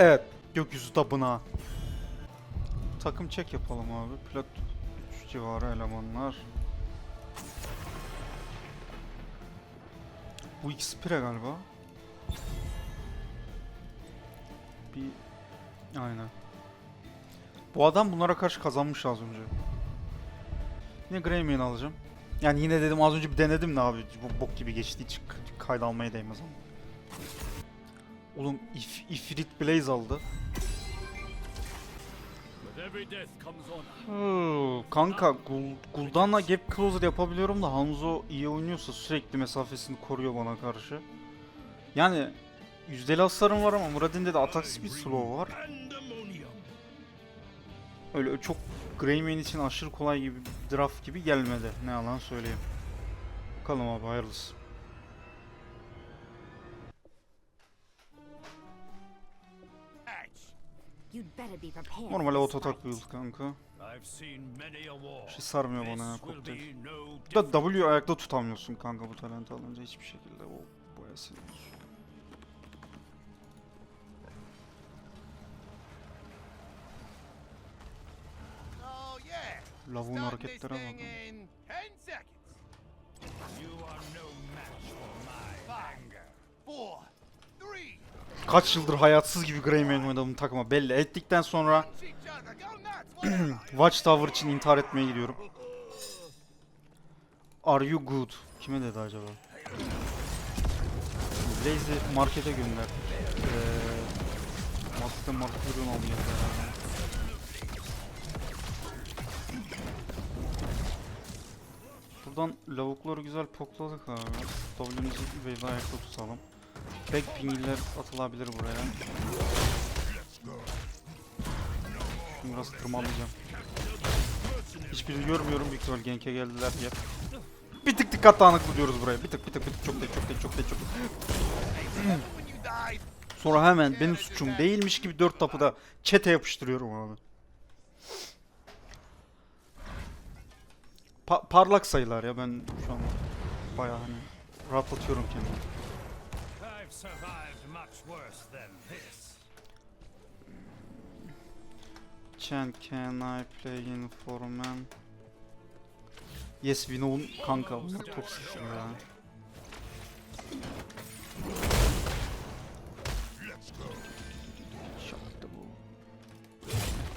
Evet. Gökyüzü tapınağı. Takım çek yapalım abi. Plat 3 civarı elemanlar. Bu ikisi pire galiba. Bir... Aynen. Bu adam bunlara karşı kazanmış az önce. Yine Greyman'ı alacağım. Yani yine dedim az önce bir denedim de abi bu bok gibi geçti hiç kayda almaya değmez ama. Oğlum if, Ifrit Blaze aldı. Hmm, kanka Gul, Gul'dan'la gap closer yapabiliyorum da Hanzo iyi oynuyorsa sürekli mesafesini koruyor bana karşı. Yani yüzdeli hasarım var ama Muradin'de de atak speed slow var. Öyle çok Greymane için aşırı kolay gibi draft gibi gelmedi. Ne yalan söyleyeyim. Bakalım abi hayırlısı. Normal fight. build kanka. I've seen many a war. Bir şey sarmıyor bana ya kokteyl. da different. W ayakta tutamıyorsun kanka bu talent alınca hiçbir şekilde o boya silinir. Oh. Lavuğun hareketlere bakın. in 10 seconds. You are no match for my Five. anger. Four. Kaç yıldır hayatsız gibi Greymane oynadığımı takıma belli ettikten sonra. Watchtower için intihar etmeye gidiyorum. Are you good? Kime dedi acaba? Blaze'i markete gönder. Eee... Markete market ürün almaya. Buradan lavukları güzel pokladık abi. W'mizi wave'de ayakta tutalım. Backping'ler atılabilir buraya. Şimdi biraz tırmanlayacağım. Hiçbirini görmüyorum. Büyük ihtimal Genk'e geldiler diye. Bir tık dikkat dağınıklı diyoruz buraya. Bir tık bir tık bir tık çok değil çok değil çok değil çok. Sonra hemen benim suçum değilmiş gibi dört tapı da çete yapıştırıyorum abi. Pa- parlak sayılar ya ben şu an bayağı hani rahatlatıyorum kendimi. I've survived much worse than this. Chen can I play in for man? Yes we know kanka bunlar toksik ya.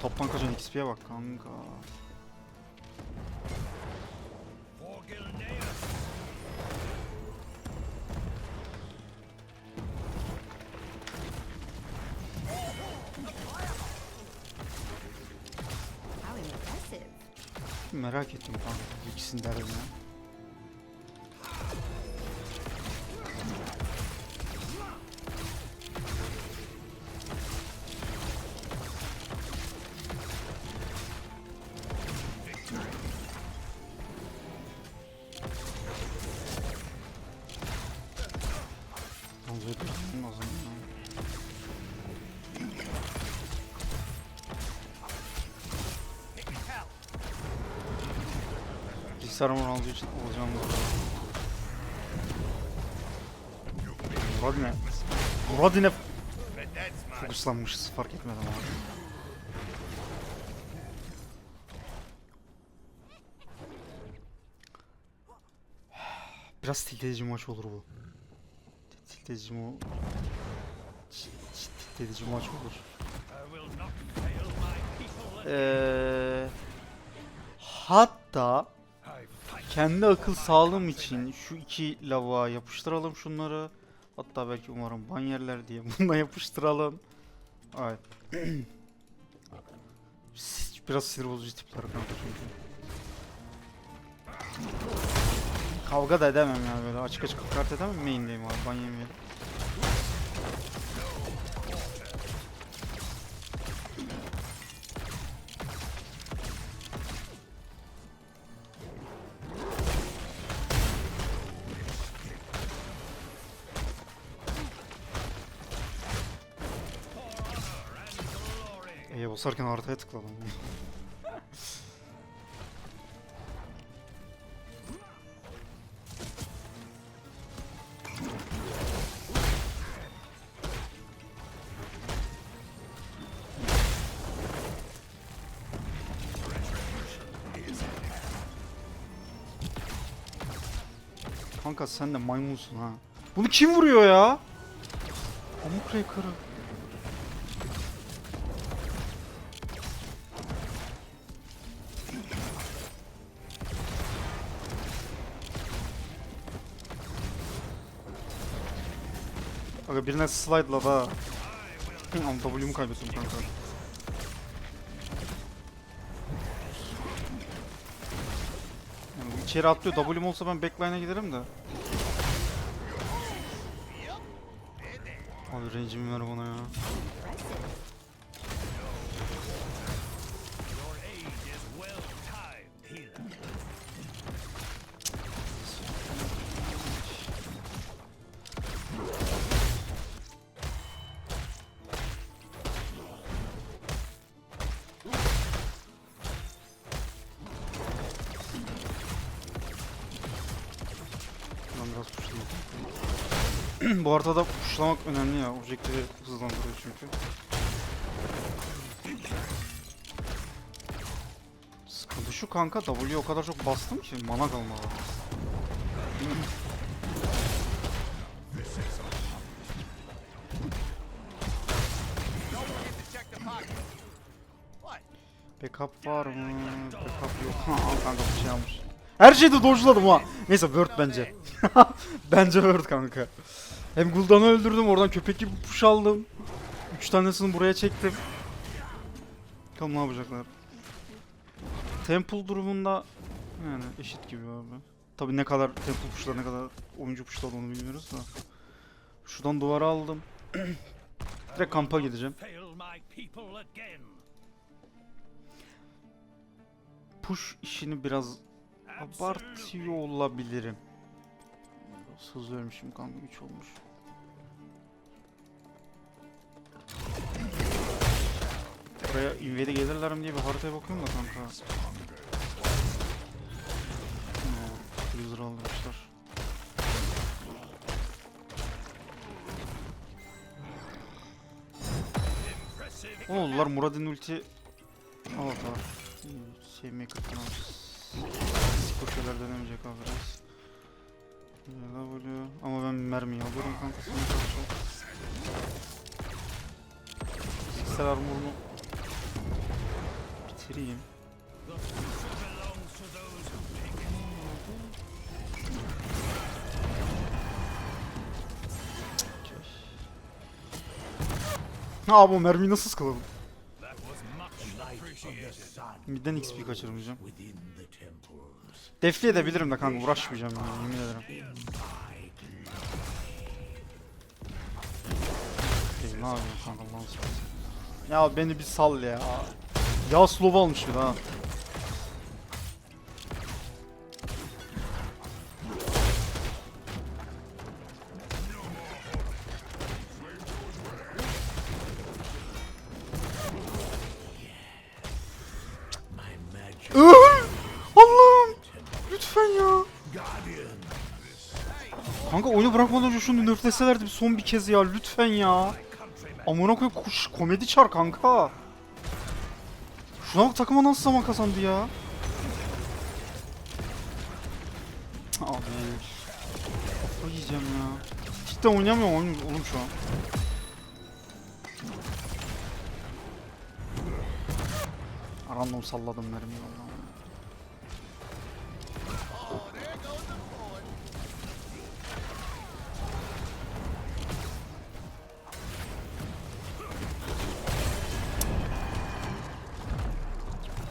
Toptan kaçan XP'ye bak kanka. Merak ettim kanka ikisini derdim ya. İçin alacağım burada. Murat ne? Murat yine But that's my fokuslanmışız fark etmedim abi. Biraz tilt edici maç olur bu. Tilt edici mi Tilt edici maç olur. Ee, hatta. Kendi akıl sağlığım için şu iki lavuğa yapıştıralım şunları. Hatta belki umarım ban yerler diye bununla yapıştıralım. Evet. Biraz sinir bozucu tipler kanka. Kavga da edemem yani böyle açık açık kart edemem main'deyim abi ban. basarken ortaya tıkladım. Kanka sen de maymunsun ha. Bunu kim vuruyor ya? Amuk Raker'ı. Aga birine slide'la da. Ama W'mu kaybettim kanka. Yani atlıyor. W'm olsa ben backline'a giderim de. Abi range'imi ver bana ya. Biraz puşlayayım. Bu haritada puşlamak önemli ya. Objektifi hızlandırıyor çünkü. Sıkıntı şu kanka W'ye o kadar çok bastım ki mana kalmadı. Backup var mı? Backup yok. Ha kanka bir şey almış. Her şeyde dodge'ladım ha. Neyse Word bence. bence Word kanka. Hem Gul'dan'ı öldürdüm oradan köpek gibi push aldım. Üç tanesini buraya çektim. Bakalım ne yapacaklar. Temple durumunda yani eşit gibi abi. Tabi ne kadar temple pushlar ne kadar oyuncu pushladı onu bilmiyoruz da. Şuradan duvara aldım. Direkt kampa gideceğim. Push işini biraz Abartıyor olabilirim. Biraz hızlı kanka 3 olmuş. Buraya invade gelirler mi diye bir haritaya bakıyorum da kanka. Oo, User almışlar. Oğullar Murad'ın ulti Evet var. Şey maker falan. Siko şeyler denemeyecek abi biraz. Yala vuruyor. Ama ben mermiyi alıyorum kanka sana karşı. Siksel armorunu bitireyim. Ha bu mermiyi nasıl appreciated. Midden XP kaçırmayacağım. Defli edebilirim de kanka uğraşmayacağım yani yemin ederim. Ey, ne yapıyorsun kanka seversen. Ya beni bir sal ya. Ya slow almış bir daha. Kanka oyunu bırakmadan önce şunu nöfleselerdi bir son bir kez ya lütfen ya. Amına koyayım kuş komedi çar kanka. Şuna bak takıma nasıl zaman kazandı ya. Abi. Kafayı yiyeceğim ya. Cidden oynayamıyorum oyun oğlum şu an. Random salladım mermiyi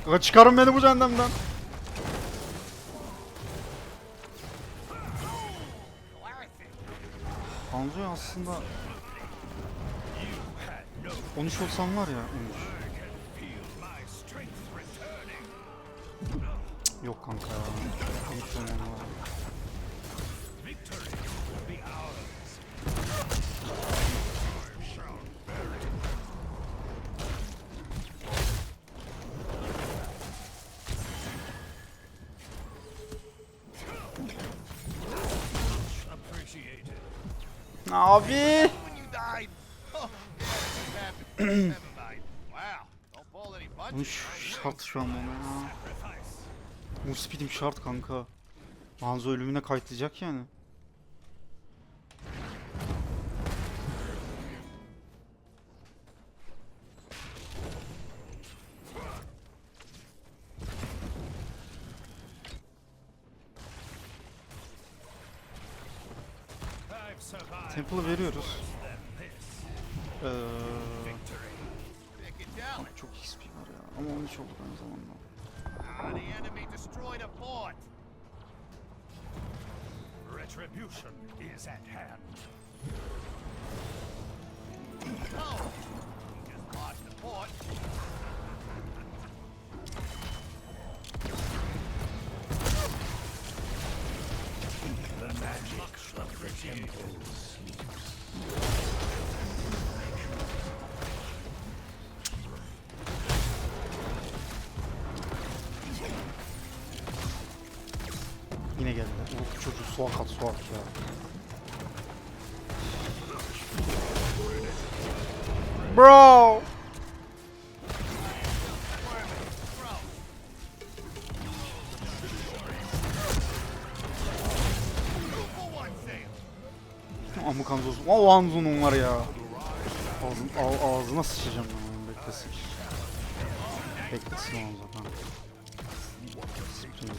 Kanka çıkarın beni bu cehennemden. Hanzo aslında 13 olsam var ya 13. My strength returning. Yok kanka ya. 13 olmam lazım. Ş- şart şu an bana ya. Move speed'im şart kanka. Hanzo ölümüne kayıtlayacak yani. Temple'ı veriyoruz. Ee, çok XP var ya. Ama 13 oldu aynı zamanda. Retribution is at hand. The magic of the temples. Çocuğu suak at suak ya. Bro! Amık Hanzo'su. O Hanzo'nun var ya. Ağzın, ağ- ağzına sıçacağım ben onun beklesin. Beklesin o kanka. Sprint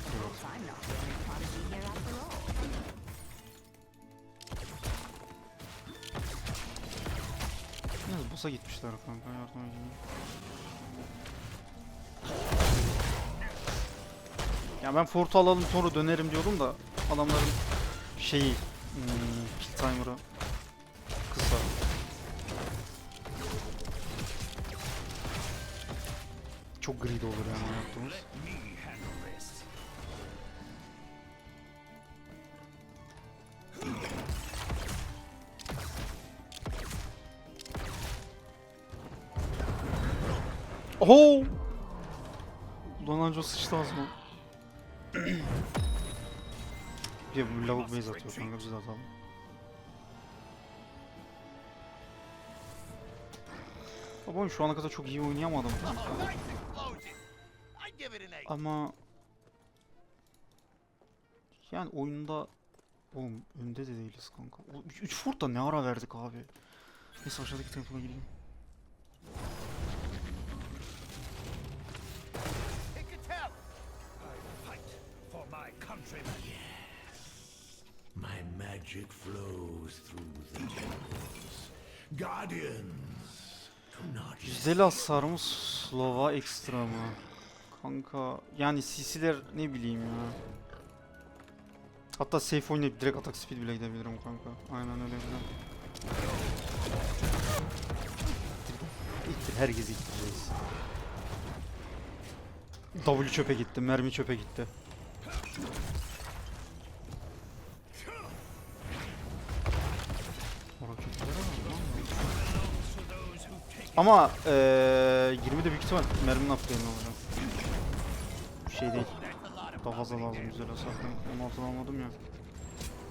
Yalnız boss'a gitmişler kanka yardım edeyim. Ya ben fort'u alalım sonra dönerim diyordum da adamların şeyi hmm, kill timer'ı kısa. Çok greedy olur yani yaptığımız. Oho! Ulan anca sıçtı ağzıma. Bir bu lavuk base atıyor kanka biz de atalım. Oğlum şu ana kadar çok iyi oynayamadım. Ama yani oyunda oğlum önde de değiliz kanka. 3 fort da ne ara verdik abi. Neyse aşağıdaki temple'a gideyim. Countrymen. My magic flows through the temples. Guardians, Yüzdeli hasar mı Slova ekstra mı? Kanka yani CC'ler ne bileyim ya. Hatta safe oynayıp direkt atak speed bile gidebilirim kanka. Aynen öyle güzel. İttir herkesi ittireceğiz. W çöpe gitti, mermi çöpe gitti. Ama eee 20 de büyük ihtimal merminin upgrade'ini alacağım. Şey değil. Daha fazla lazım güzel hasardan. 16'dan almadım ya.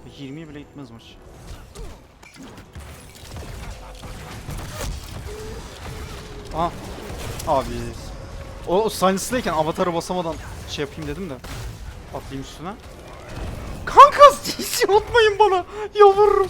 Peki 20'ye bile gitmez maç. Aha. Abi. O, o Silence'dayken avatarı basamadan şey yapayım dedim de. Atlayayım üstüne. Kanka CC atmayın bana. Yalvarırım.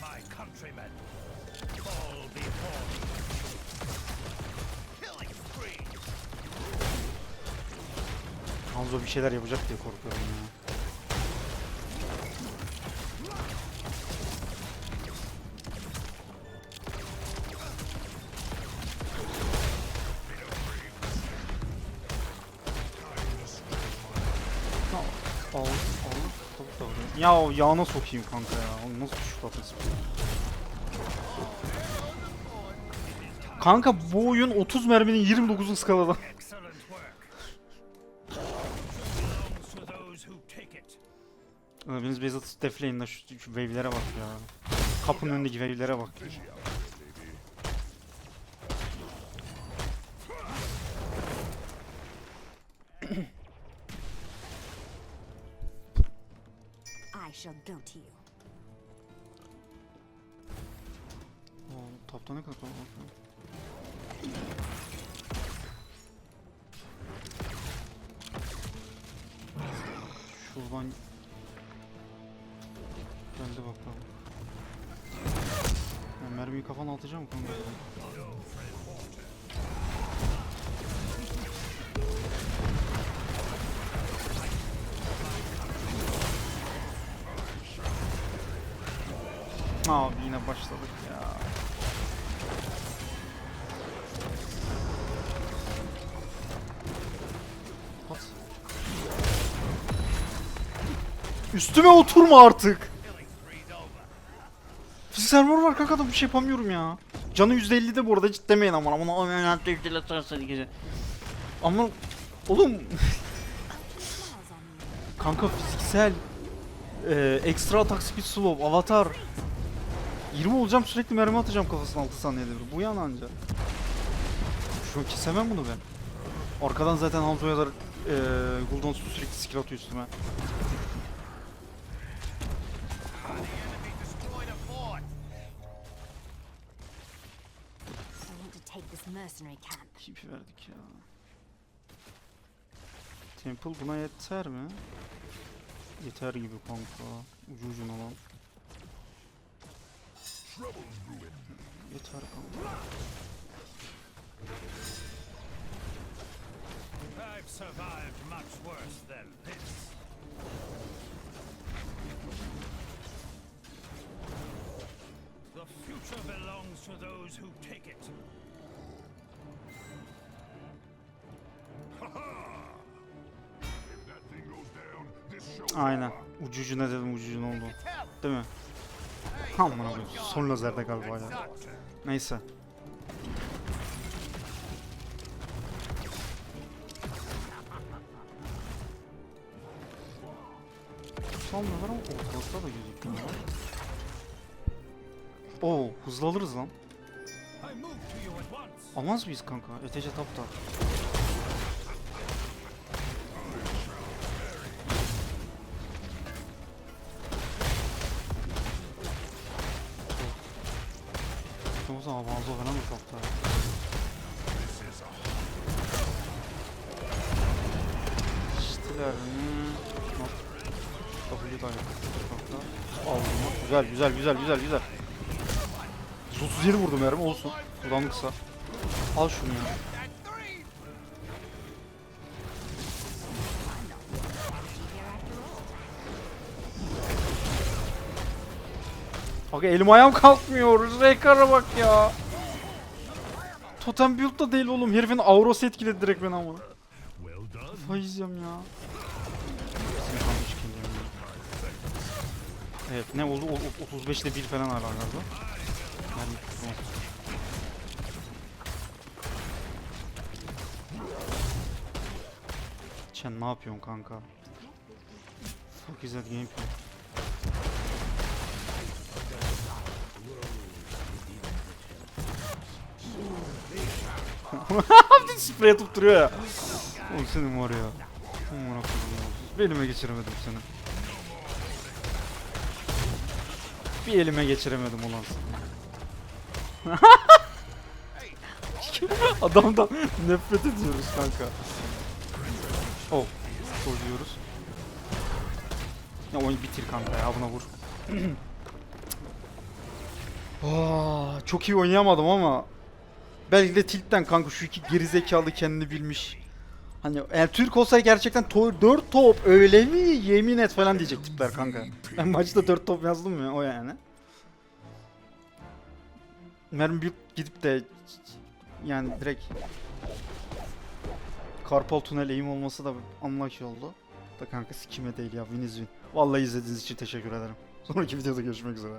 My countrymen. Fall before me. Killing spree. Hanzo bir şeyler yapacak diye korkuyorum ya. Ya, Ya o yağına sokayım kanka ya. O nasıl şu tatlı Kanka bu oyun 30 merminin 29'un skalada. Deniz Beyzat defleyin de şu, şu wave'lere bak ya. Kapının önündeki wave'lere bak. Shall go to you. Oo, tapta ne kadar ya. Şuradan geldi bakalım. Ben mermiyi kafana atacağım kanka. Abi yine başladık ya. At. Üstüme oturma artık. Fiziksel vur var kanka da bir şey yapamıyorum ya. Canı %50'de bu arada hiç demeyin ama ama ama hayatta yüzdeli sarsa gece. Ama oğlum kanka fiziksel e, ekstra atak speed slow avatar 20 olacağım sürekli mermi atacağım kafasına 6 saniyede bir. Bu yana anca. Şu an kesemem bunu ben. Arkadan zaten Hanzo ya da e, sürekli skill atıyor üstüme. The enemy destroyed a fort. I want to take this mercenary camp. Tipi verdik ya. Temple buna yeter mi? Yeter gibi kanka. Ucu ucuna lan. Yeter kanka. I've survived much worse than this. The future belongs to those who take it. Aynen. Ucu ucuna dedim ucu ucuna oldu. Değil mi? Amına koyayım. Son lazerde galiba ya. Neyse. Salmıyorlar ama ortalıkta da gözükmüyor. Oo hızlı alırız lan. Almaz mıyız kanka? ETC tapta. Güzel güzel güzel güzel güzel. 137 vurdum mermi olsun. Kullandık kısa. Al şunu ya. Bak elim ayağım kalkmıyor. Rekar'a bak ya. Totem build da değil oğlum. Herifin aurası etkiledi direkt beni ama. Yiyeceğim ya. Evet ne oldu? O- o- 35'te 1 falan hala galiba. Yani. Chen ne yapıyorsun kanka? Fuck is that gameplay? De sprey atıp duruyor ya. Oğlum senin var ya. Aman akıllım ya. Bir elime geçiremedim seni. Bir elime geçiremedim ulan. Adamdan nefret ediyoruz kanka. Oh. Gol diyoruz. Ya oyunu bitir kanka ya buna vur. Aa, çok iyi oynayamadım ama belki de tiltten kanka şu iki gerizekalı kendini bilmiş. Hani eğer Türk olsa gerçekten to 4 top öyle mi yemin et falan diyecek tipler kanka. Ben maçta 4 top yazdım ya o yani. Mermi bir gidip de yani direkt Karpal tünel eğim olması da anlaki oldu. Da kanka sikime değil ya win is. Vallahi izlediğiniz için teşekkür ederim. Sonraki videoda görüşmek üzere.